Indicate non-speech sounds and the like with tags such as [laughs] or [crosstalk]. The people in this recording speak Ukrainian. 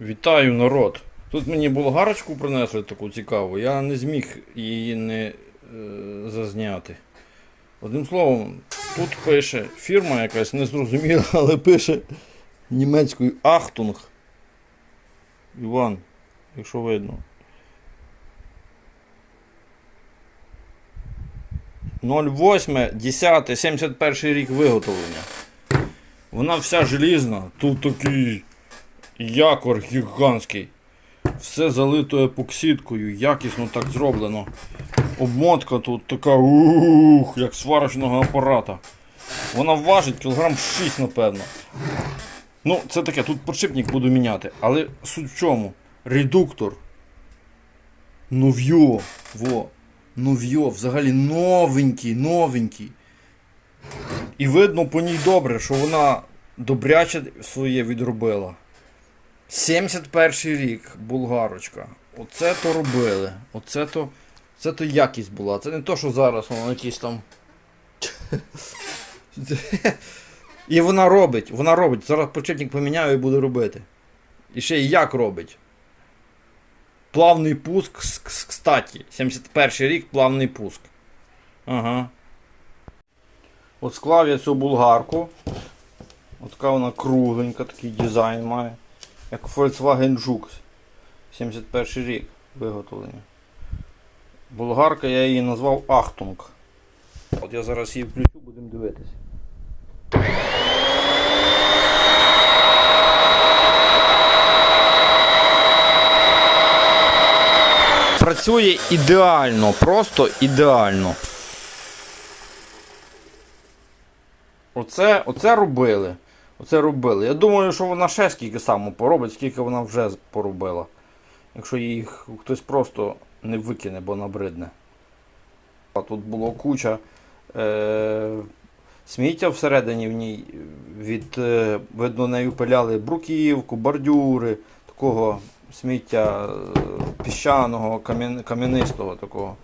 Вітаю, народ! Тут мені болгарочку принесли таку цікаву, я не зміг її не е, зазняти. Одним словом, тут пише фірма якась незрозуміла, [laughs] але пише німецькою Ахтунг. Іван, якщо видно. 08, 10, 71 рік виготовлення. Вона вся желізна, тут такий якор гігантський. Все залито епоксидкою, якісно так зроблено. Обмотка тут така ух, як сварочного апарата. Вона важить кілограм 6, напевно. Ну, це таке, тут подшипник буду міняти. Але суть в чому? Редуктор. Нов'йо. Во. Нов'йо. Взагалі новенький, новенький. І видно по ній добре, що вона добряче своє відробила. 71 рік, булгарочка. Оце то робили. Оце то. Це то якість була. Це не то, що зараз воно якісь там. [laughs] І вона робить, вона робить. Зараз почетник поміняю і буду робити. І ще й як робить. Плавний пуск, с- 71 рік плавний пуск. Ага. От склав я цю булгарку. От така вона кругленька, такий дизайн має. Як Volkswagen Jux. 71 рік виготовлення. Болгарка я її назвав Ахтунг. От я зараз її включу, будемо дивитися. Працює ідеально, просто ідеально. Оце, оце робили. Оце робили. Я думаю, що вона ще скільки само поробить, скільки вона вже поробила. Якщо їх хтось просто не викине, бо набридне. А тут було куча е- сміття всередині в ній. Від, е- видно, нею пиляли бруківку, бордюри, такого сміття е- піщаного, кам'ян- кам'янистого такого.